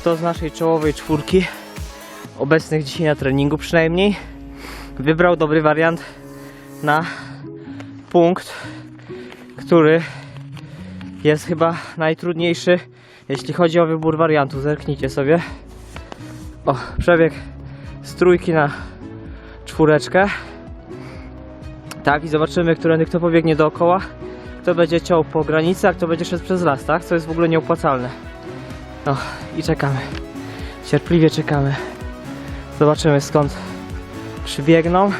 kto z naszej czołowej czwórki, obecnych dzisiaj na treningu przynajmniej, wybrał dobry wariant na punkt, który jest chyba najtrudniejszy, jeśli chodzi o wybór wariantu. Zerknijcie sobie. O, przebieg z trójki na czwóreczkę. Tak, i zobaczymy, którędy kto pobiegnie dookoła, kto będzie ciął po granicy, a kto będzie szedł przez las, tak? Co jest w ogóle nieopłacalne. No i czekamy. Cierpliwie czekamy. Zobaczymy skąd przybiegną.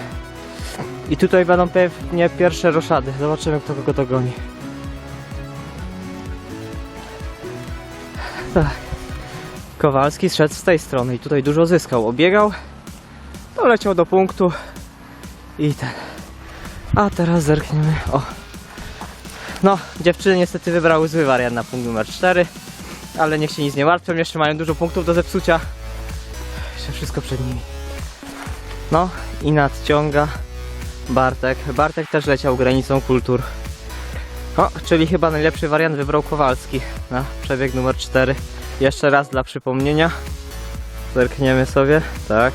I tutaj będą pewnie pierwsze roszady. Zobaczymy kto kogo dogoni. Tak. Kowalski szedł z tej strony i tutaj dużo zyskał. Obiegał, doleciał do punktu i ten. A teraz zerkniemy. O. No, dziewczyny niestety wybrały zły wariant na punkt numer 4, ale niech się nic nie martwią, jeszcze mają dużo punktów do zepsucia. Jeszcze wszystko przed nimi. No i nadciąga Bartek. Bartek też leciał granicą kultur. O, czyli chyba najlepszy wariant wybrał Kowalski na przebieg numer 4. Jeszcze raz dla przypomnienia. Zerkniemy sobie. Tak.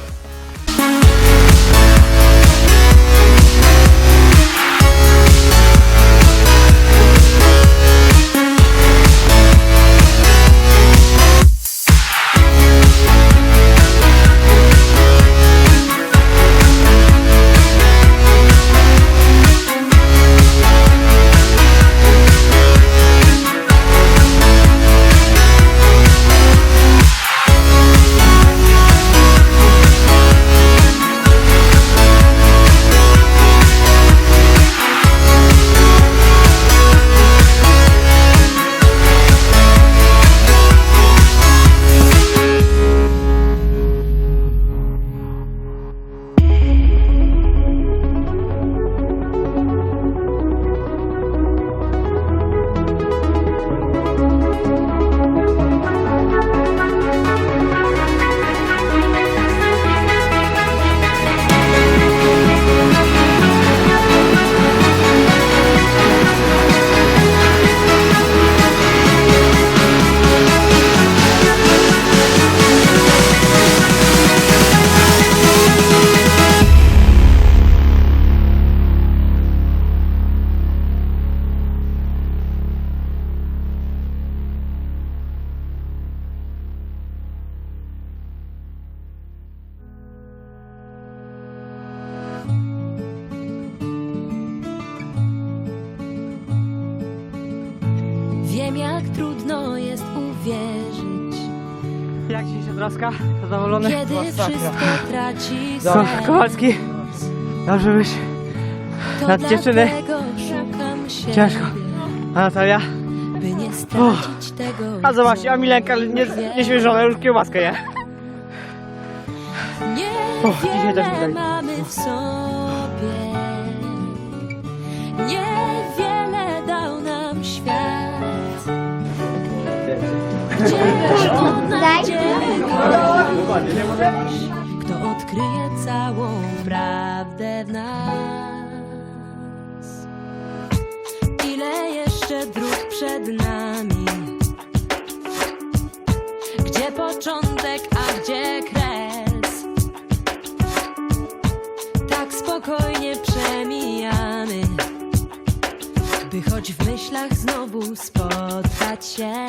Jak trudno jest uwierzyć, Jak ci się troska? Zadowolony? kiedy wszystko traci Dobra, sens. Kowalski. Dobrze być. To nad dziewczyny. dlatego szukam siebie, Ciężko. A Natalia? by nie stracić tego, A zobaczcie, a Milenka nie, nieświeżona, już kiełbaskę je. O, dzisiaj też mi Niewiele dali. mamy w sobie, niewiele kto odkryje całą prawdę w nas. Ile jeszcze dróg przed nami? Gdzie początek, a gdzie kres? Tak spokojnie przemijamy, by choć w myślach znowu spotkać się.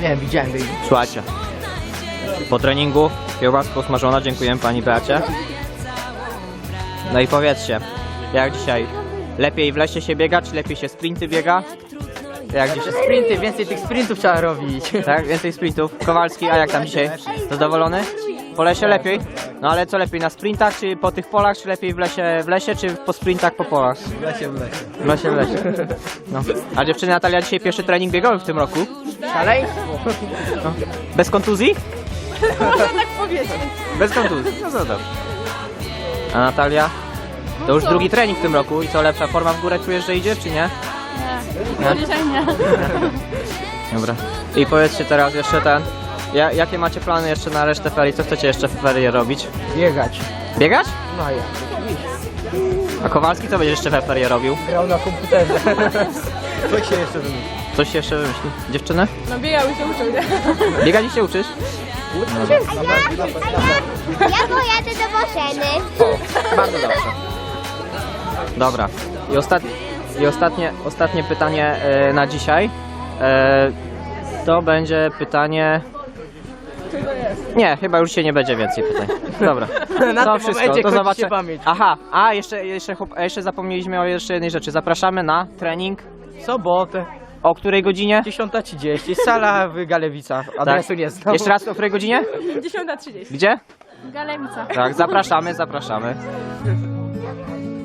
Nie, widziałem jej. Słuchajcie, po treningu kiełbaska usmażona, dziękujemy pani Beacie. No i powiedzcie, jak dzisiaj? Lepiej w lesie się biega, czy lepiej się sprinty biega? Jak dzisiaj? Sprinty, więcej tych sprintów trzeba robić. Tak, więcej sprintów. Kowalski, a jak tam dzisiaj? Zadowolony? Po lesie lepiej? No ale co lepiej, na sprintach, czy po tych polach, czy lepiej w lesie, w lesie czy po sprintach po polach? W lesie, w lesie. W lesie, w lesie. No. A dziewczyny Natalia dzisiaj pierwszy trening biegowy w tym roku? Szaleństwo. No. Bez kontuzji? Można tak powiedzieć. Bez kontuzji, no to dobrze. A Natalia? To już drugi trening w tym roku i co, lepsza forma w górę czujesz, że idzie, czy nie? Nie. Dzisiaj nie. Dobra. I powiedzcie teraz jeszcze ten, ja, jakie macie plany jeszcze na resztę ferii? Co chcecie jeszcze w ferie robić? Biegać. Biegać? No ja. A Kowalski co będzie jeszcze we ferie robił? Grał na komputerze. Coś jeszcze wymyśli? Dziewczyny? No biegał i się uczył, nie? Biegać i się uczysz? Ja pojadę do Bożeny. Bardzo dobrze. Dobra. I, ostat... I ostatnie, ostatnie pytanie e, na dzisiaj. E, to będzie pytanie... Nie, chyba już się nie będzie więcej pytań. Dobra. Na To tym wszystko, momencie to kończy zobaczę. się pamięć. Aha, a jeszcze, jeszcze, chłop- a jeszcze zapomnieliśmy o jeszcze jednej rzeczy. Zapraszamy na trening. Sobotę, O której godzinie? 10.30, sala w Galewicach. Adresu nie znam. Jeszcze raz o której godzinie? 10.30. Gdzie? Galemica. Tak, zapraszamy, zapraszamy.